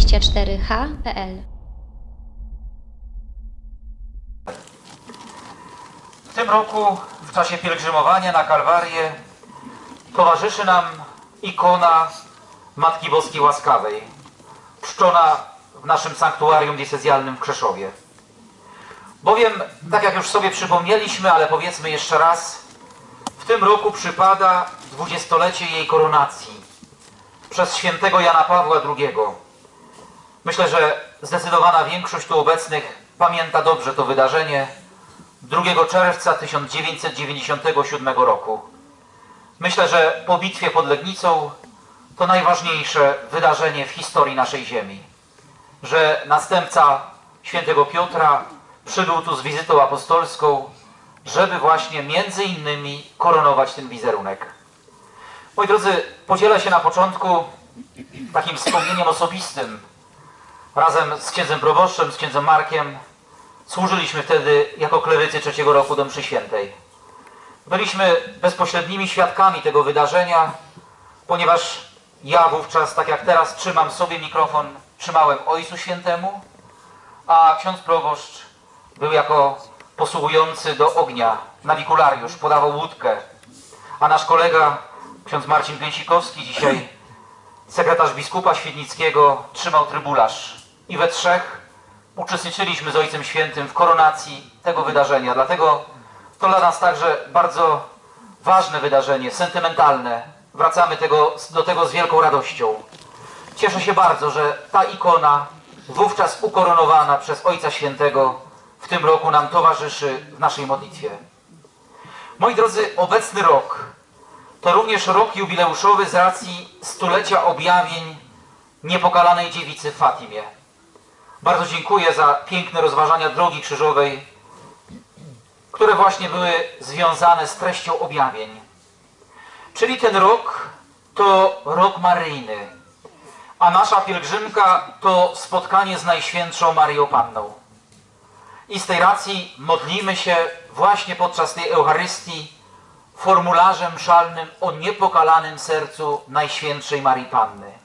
radio24h.pl W tym roku, w czasie pielgrzymowania na Kalwarię, towarzyszy nam ikona Matki Boskiej Łaskawej, czczona w naszym sanktuarium diecezjalnym w Krzeszowie. Bowiem, tak jak już sobie przypomnieliśmy, ale powiedzmy jeszcze raz, w tym roku przypada dwudziestolecie jej koronacji przez świętego Jana Pawła II. Myślę, że zdecydowana większość tu obecnych pamięta dobrze to wydarzenie, 2 czerwca 1997 roku. Myślę, że po bitwie pod Legnicą to najważniejsze wydarzenie w historii naszej ziemi. Że następca świętego Piotra przybył tu z wizytą apostolską, żeby właśnie między innymi koronować ten wizerunek. Moi drodzy, podzielę się na początku takim wspomnieniem osobistym. Razem z księdzem proboszczem, z księdzem Markiem, Służyliśmy wtedy jako klerycy trzeciego roku do mszy świętej. Byliśmy bezpośrednimi świadkami tego wydarzenia, ponieważ ja wówczas, tak jak teraz, trzymam sobie mikrofon, trzymałem Ojcu Świętemu, a ksiądz proboszcz był jako posługujący do ognia, nawikulariusz, podawał łódkę, a nasz kolega, ksiądz Marcin Gęsikowski, dzisiaj sekretarz biskupa świdnickiego, trzymał trybularz. I we trzech uczestniczyliśmy z Ojcem Świętym w koronacji tego wydarzenia. Dlatego to dla nas także bardzo ważne wydarzenie, sentymentalne. Wracamy tego, do tego z wielką radością. Cieszę się bardzo, że ta ikona, wówczas ukoronowana przez Ojca Świętego, w tym roku nam towarzyszy w naszej modlitwie. Moi drodzy, obecny rok to również rok jubileuszowy z racji stulecia objawień niepokalanej dziewicy Fatimie. Bardzo dziękuję za piękne rozważania drogi krzyżowej, które właśnie były związane z treścią objawień. Czyli ten rok to rok maryjny, a nasza pielgrzymka to spotkanie z Najświętszą Maryją Panną. I z tej racji modlimy się właśnie podczas tej Eucharystii formularzem szalnym o niepokalanym sercu Najświętszej Marii Panny.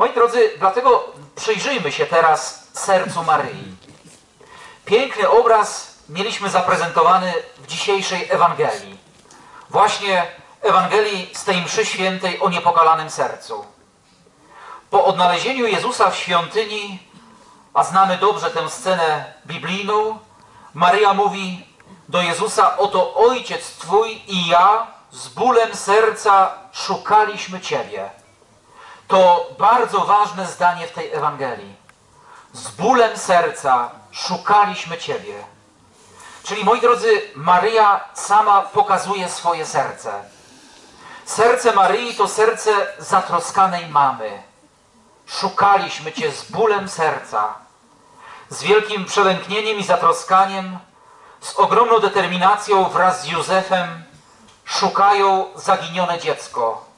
Moi drodzy, dlatego przyjrzyjmy się teraz sercu Maryi. Piękny obraz mieliśmy zaprezentowany w dzisiejszej Ewangelii. Właśnie Ewangelii z tej mszy świętej o niepokalanym sercu. Po odnalezieniu Jezusa w świątyni, a znamy dobrze tę scenę biblijną, Maryja mówi do Jezusa, oto Ojciec Twój i ja z bólem serca szukaliśmy Ciebie. To bardzo ważne zdanie w tej Ewangelii. Z bólem serca szukaliśmy Ciebie. Czyli, moi drodzy, Maryja sama pokazuje swoje serce. Serce Maryi to serce zatroskanej mamy. Szukaliśmy Cię z bólem serca, z wielkim przelęknieniem i zatroskaniem, z ogromną determinacją wraz z Józefem szukają zaginione dziecko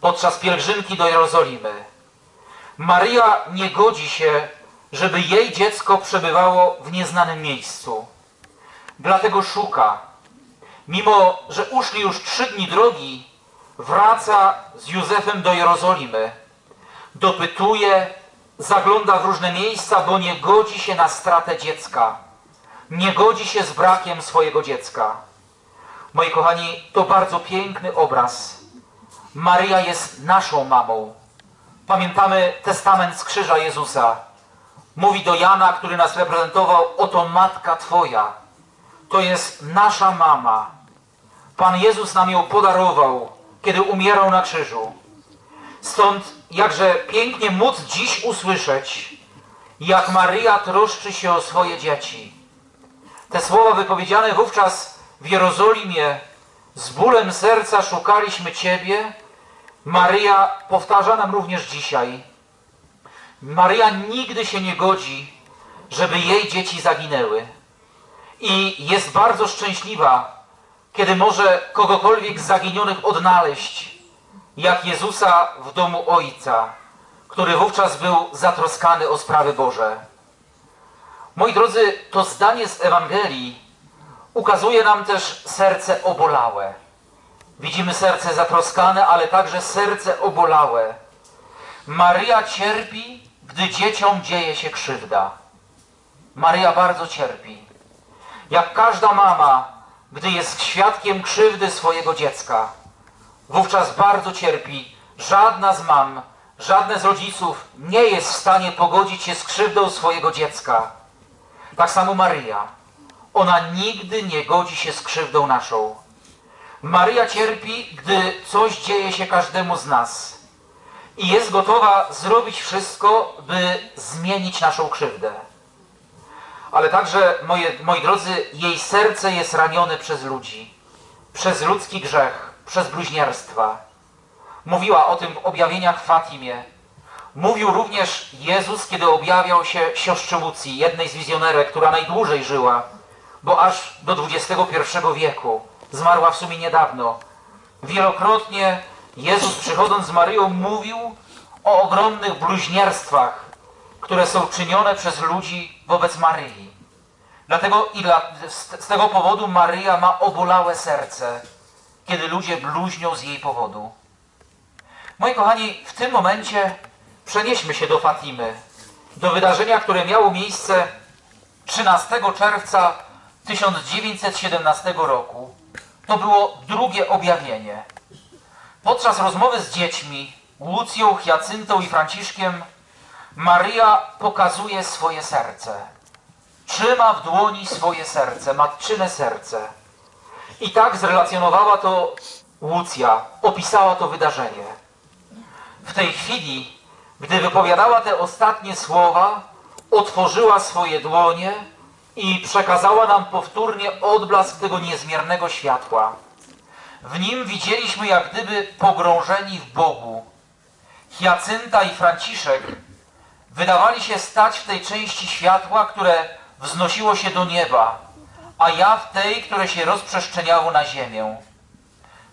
podczas pielgrzymki do Jerozolimy. Maryja nie godzi się, żeby jej dziecko przebywało w nieznanym miejscu. Dlatego szuka. Mimo, że uszli już trzy dni drogi, wraca z Józefem do Jerozolimy. Dopytuje, zagląda w różne miejsca, bo nie godzi się na stratę dziecka. Nie godzi się z brakiem swojego dziecka. Moi kochani, to bardzo piękny obraz Maryja jest naszą mamą. Pamiętamy testament z krzyża Jezusa. Mówi do Jana, który nas reprezentował, oto matka Twoja. To jest nasza mama. Pan Jezus nam ją podarował, kiedy umierał na krzyżu. Stąd jakże pięknie móc dziś usłyszeć, jak Maryja troszczy się o swoje dzieci. Te słowa wypowiedziane wówczas w Jerozolimie, z bólem serca szukaliśmy Ciebie, Maryja powtarza nam również dzisiaj. Maryja nigdy się nie godzi, żeby jej dzieci zaginęły. I jest bardzo szczęśliwa, kiedy może kogokolwiek z zaginionych odnaleźć, jak Jezusa w domu Ojca, który wówczas był zatroskany o sprawy Boże. Moi drodzy, to zdanie z Ewangelii ukazuje nam też serce obolałe. Widzimy serce zatroskane, ale także serce obolałe. Maryja cierpi, gdy dzieciom dzieje się krzywda. Maryja bardzo cierpi. Jak każda mama, gdy jest świadkiem krzywdy swojego dziecka, wówczas bardzo cierpi. Żadna z mam, żadne z rodziców nie jest w stanie pogodzić się z krzywdą swojego dziecka. Tak samo Maryja. Ona nigdy nie godzi się z krzywdą naszą. Maryja cierpi, gdy coś dzieje się każdemu z nas i jest gotowa zrobić wszystko, by zmienić naszą krzywdę. Ale także, moje, moi drodzy, jej serce jest ranione przez ludzi, przez ludzki grzech, przez bluźnierstwa. Mówiła o tym w objawieniach w Fatimie. Mówił również Jezus, kiedy objawiał się siostrze Łucji, jednej z wizjonerek, która najdłużej żyła, bo aż do XXI wieku zmarła w sumie niedawno. Wielokrotnie Jezus przychodząc z Maryją mówił o ogromnych bluźnierstwach, które są czynione przez ludzi wobec Maryi. Dlatego i dla, z, z tego powodu Maryja ma obolałe serce, kiedy ludzie bluźnią z jej powodu. Moi kochani, w tym momencie przenieśmy się do Fatimy, do wydarzenia, które miało miejsce 13 czerwca 1917 roku. To było drugie objawienie. Podczas rozmowy z dziećmi, Łucją, Hyacyntą i Franciszkiem, Maryja pokazuje swoje serce. Trzyma w dłoni swoje serce, matczyne serce. I tak zrelacjonowała to Łucja, opisała to wydarzenie. W tej chwili, gdy wypowiadała te ostatnie słowa, otworzyła swoje dłonie i przekazała nam powtórnie odblask tego niezmiernego światła. W nim widzieliśmy jak gdyby pogrążeni w Bogu. Hiacynta i Franciszek wydawali się stać w tej części światła, które wznosiło się do nieba, a ja w tej, które się rozprzestrzeniało na ziemię.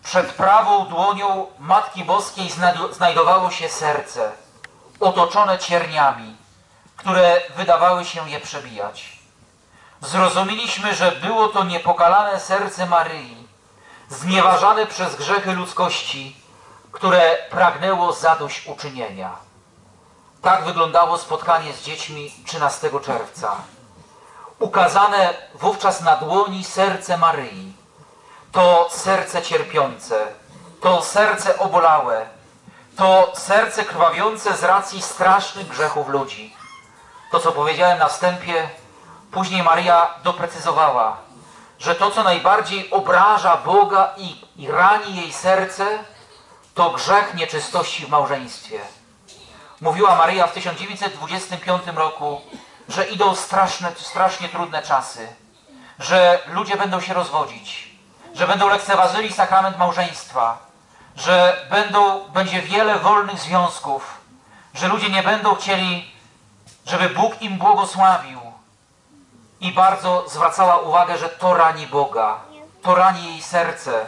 Przed prawą dłonią Matki Boskiej znajdowało się serce, otoczone cierniami, które wydawały się je przebijać. Zrozumieliśmy, że było to niepokalane serce Maryi, znieważane przez grzechy ludzkości, które pragnęło zadośćuczynienia. Tak wyglądało spotkanie z dziećmi 13 czerwca. Ukazane wówczas na dłoni serce Maryi. To serce cierpiące, to serce obolałe, to serce krwawiące z racji strasznych grzechów ludzi. To, co powiedziałem na wstępie, później Maria doprecyzowała, że to, co najbardziej obraża Boga i, i rani jej serce, to grzech nieczystości w małżeństwie. Mówiła Maryja w 1925 roku, że idą straszne, strasznie trudne czasy, że ludzie będą się rozwodzić, że będą lekceważyli sakrament małżeństwa, że będą, będzie wiele wolnych związków, że ludzie nie będą chcieli, żeby Bóg im błogosławił. I bardzo zwracała uwagę, że to rani Boga, to rani jej serce.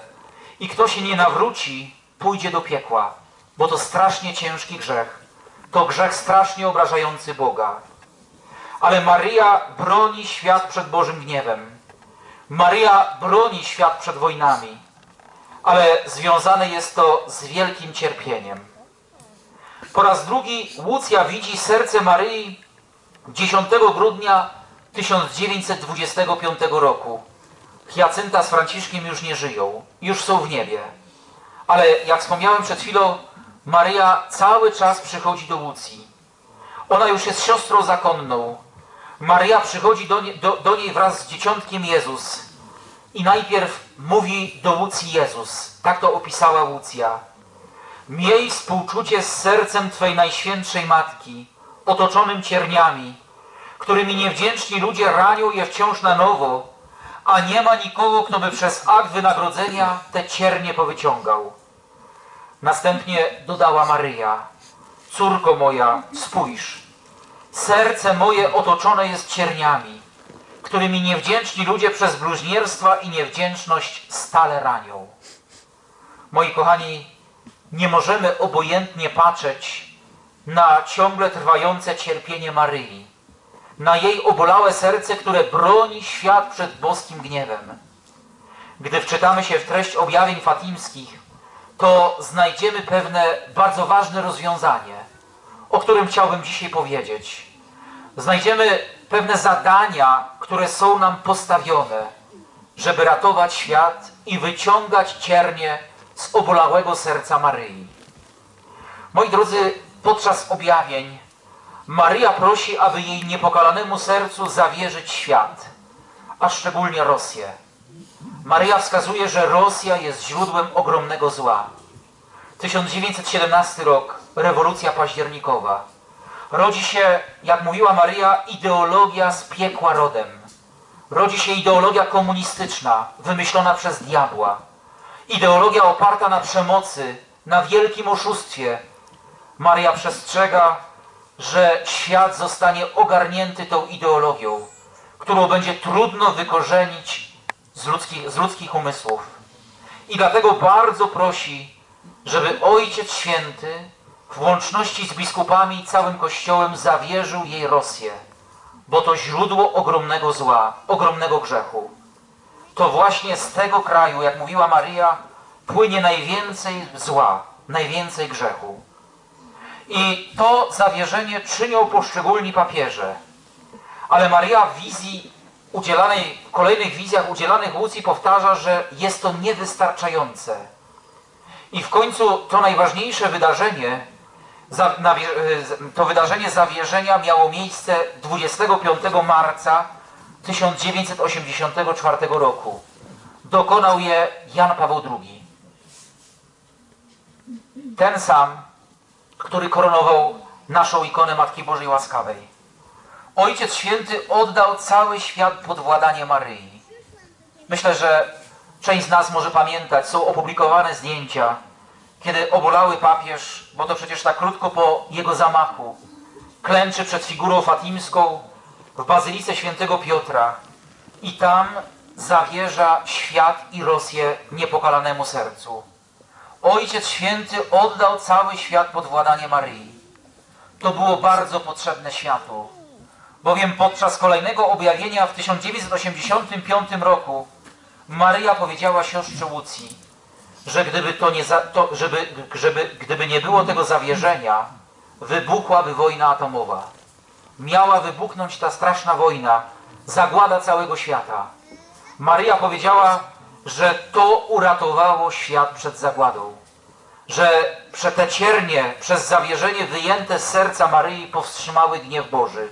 I kto się nie nawróci, pójdzie do piekła, bo to strasznie ciężki grzech. To grzech strasznie obrażający Boga. Ale Maryja broni świat przed Bożym gniewem. Maryja broni świat przed wojnami, ale związane jest to z wielkim cierpieniem. Po raz drugi Łucja widzi serce Maryi 10 grudnia 1925 roku. Hiacynta z Franciszkiem już nie żyją, już są w niebie. Ale jak wspomniałem przed chwilą, Maryja cały czas przychodzi do Łucji. Ona już jest siostrą zakonną. Maryja przychodzi do, nie, do, do niej wraz z dzieciątkiem Jezus i najpierw mówi do Łucji Jezus. Tak to opisała Łucja. Miej współczucie z sercem Twej Najświętszej Matki, otoczonym cierniami, którymi niewdzięczni ludzie ranią je wciąż na nowo, a nie ma nikogo, kto by przez akt wynagrodzenia te ciernie powyciągał. Następnie dodała Maryja, córko moja, spójrz, serce moje otoczone jest cierniami, którymi niewdzięczni ludzie przez bluźnierstwa i niewdzięczność stale ranią. Moi kochani, nie możemy obojętnie patrzeć na ciągle trwające cierpienie Maryi na jej obolałe serce, które broni świat przed boskim gniewem. Gdy wczytamy się w treść objawień fatimskich, to znajdziemy pewne bardzo ważne rozwiązanie. o którym chciałbym dzisiaj powiedzieć. Znajdziemy pewne zadania, które są nam postawione, żeby ratować świat i wyciągać ciernie z obolałego serca Maryi. Moi drodzy, podczas objawień Maryja prosi, aby jej niepokalanemu sercu zawierzyć świat, a szczególnie Rosję. Maryja wskazuje, że Rosja jest źródłem ogromnego zła. 1917 rok, rewolucja październikowa. Rodzi się, jak mówiła Maryja, ideologia z piekła rodem. Rodzi się ideologia komunistyczna, wymyślona przez diabła. Ideologia oparta na przemocy, na wielkim oszustwie. Maria przestrzega, że świat zostanie ogarnięty tą ideologią, którą będzie trudno wykorzenić z ludzkich, z ludzkich umysłów. I dlatego bardzo prosi, żeby Ojciec Święty w łączności z biskupami i całym Kościołem zawierzył jej Rosję, bo to źródło ogromnego zła, ogromnego grzechu. To właśnie z tego kraju, jak mówiła Maryja, płynie najwięcej zła, najwięcej grzechu. I to zawierzenie czynią poszczególni papieże. Ale Maryja w wizji udzielanej, w kolejnych wizjach udzielanych Łucji powtarza, że jest to niewystarczające. I w końcu to najważniejsze wydarzenie, to wydarzenie zawierzenia miało miejsce 25 marca 1984 roku. Dokonał je Jan Paweł II. Ten sam, który koronował naszą ikonę Matki Bożej Łaskawej. Ojciec Święty oddał cały świat pod władanie Maryi. Myślę, że część z nas może pamiętać, są opublikowane zdjęcia, kiedy obolały papież, bo to przecież tak krótko po jego zamachu, klęczy przed figurą fatimską w Bazylice Świętego Piotra i tam zawierza świat i Rosję niepokalanemu sercu. Ojciec Święty oddał cały świat pod władanie Maryi. To było bardzo potrzebne światu, bowiem podczas kolejnego objawienia w 1985 roku Maryja powiedziała siostrze Łucji, że gdyby to nie, za, to, żeby, żeby, gdyby nie było tego zawierzenia, wybuchłaby wojna atomowa. Miała wybuchnąć ta straszna wojna, zagłada całego świata. Maryja powiedziała, że to uratowało świat przed zagładą. Że prze te ciernie przez zawierzenie wyjęte z serca Maryi powstrzymały gniew Boży.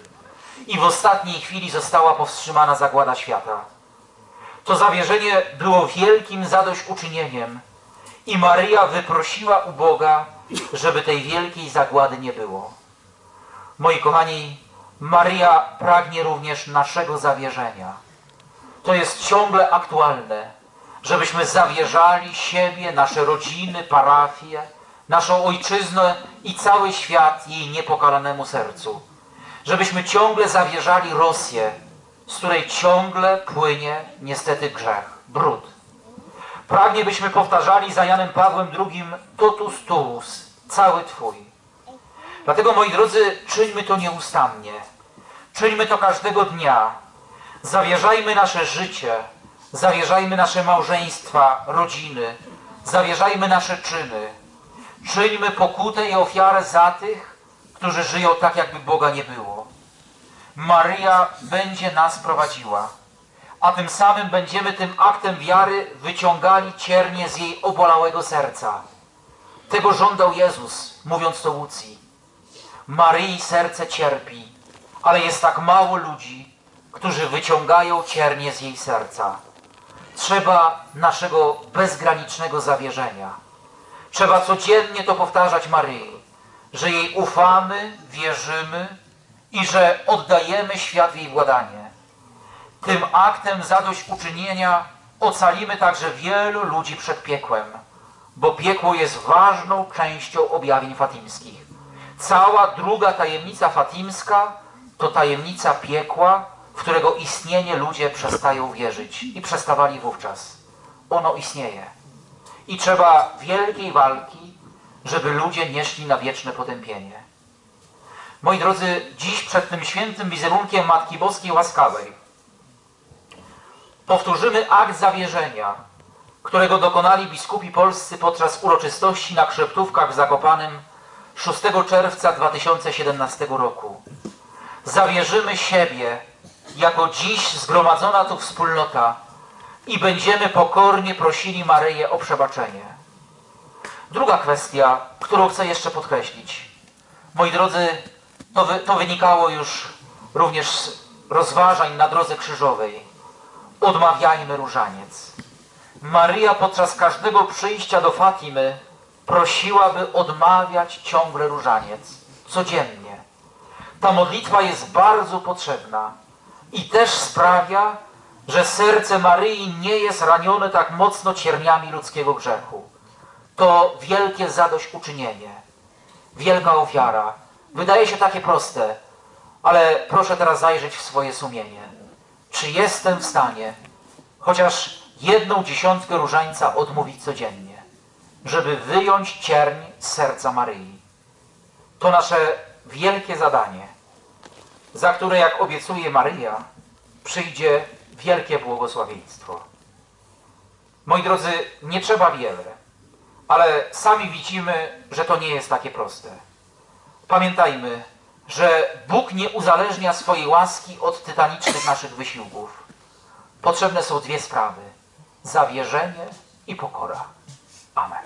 I w ostatniej chwili została powstrzymana zagłada świata. To zawierzenie było wielkim zadośćuczynieniem i Maryja wyprosiła u Boga, żeby tej wielkiej zagłady nie było. Moi kochani, Maryja pragnie również naszego zawierzenia. To jest ciągle aktualne, żebyśmy zawierzali siebie, nasze rodziny, parafie, naszą ojczyznę i cały świat jej niepokalanemu sercu. Żebyśmy ciągle zawierzali Rosję, z której ciągle płynie niestety grzech, brud. Pragnie byśmy powtarzali za Janem Pawłem II totus tuus, cały Twój. Dlatego, moi drodzy, czyńmy to nieustannie. Czyńmy to każdego dnia. Zawierzajmy nasze życie, zawierzajmy nasze małżeństwa, rodziny, zawierzajmy nasze czyny. Czyńmy pokutę i ofiarę za tych, którzy żyją tak, jakby Boga nie było. Maryja będzie nas prowadziła, a tym samym będziemy tym aktem wiary wyciągali ciernie z jej obolałego serca. Tego żądał Jezus, mówiąc to Łucji. Maryi serce cierpi, ale jest tak mało ludzi, którzy wyciągają ciernie z jej serca. Trzeba naszego bezgranicznego zawierzenia. Trzeba codziennie to powtarzać Maryi, że jej ufamy, wierzymy i że oddajemy świat w jej władanie. Tym aktem zadośćuczynienia ocalimy także wielu ludzi przed piekłem, bo piekło jest ważną częścią objawień fatimskich. Cała druga tajemnica fatimska to tajemnica piekła, w którego istnienie ludzie przestają wierzyć i przestawali wówczas. Ono istnieje. I trzeba wielkiej walki, żeby ludzie nie szli na wieczne potępienie. Moi drodzy, dziś przed tym świętym wizerunkiem Matki Boskiej Łaskawej powtórzymy akt zawierzenia, którego dokonali biskupi polscy podczas uroczystości na Krzeptówkach w Zakopanem 6 czerwca 2017 roku zawierzymy siebie jako dziś zgromadzona tu wspólnota i będziemy pokornie prosili Maryję o przebaczenie. Druga kwestia, którą chcę jeszcze podkreślić. Moi drodzy, to, wy, to wynikało już również z rozważań na drodze krzyżowej. Odmawiajmy różaniec. Maryja podczas każdego przyjścia do Fatimy prosiła, by odmawiać ciągle różaniec. Codziennie. Ta modlitwa jest bardzo potrzebna i też sprawia, że serce Maryi nie jest ranione tak mocno cierniami ludzkiego grzechu. To wielkie zadośćuczynienie, wielka ofiara. Wydaje się takie proste, ale proszę teraz zajrzeć w swoje sumienie. Czy jestem w stanie chociaż jedną dziesiątkę różańca odmówić codziennie, żeby wyjąć cierń z serca Maryi? To nasze wielkie zadanie, za które, jak obiecuje Maryja, przyjdzie wielkie błogosławieństwo. Moi drodzy, nie trzeba wiele, ale sami widzimy, że to nie jest takie proste. Pamiętajmy, że Bóg nie uzależnia swojej łaski od tytanicznych naszych wysiłków. Potrzebne są dwie sprawy: zawierzenie i pokora. Amen.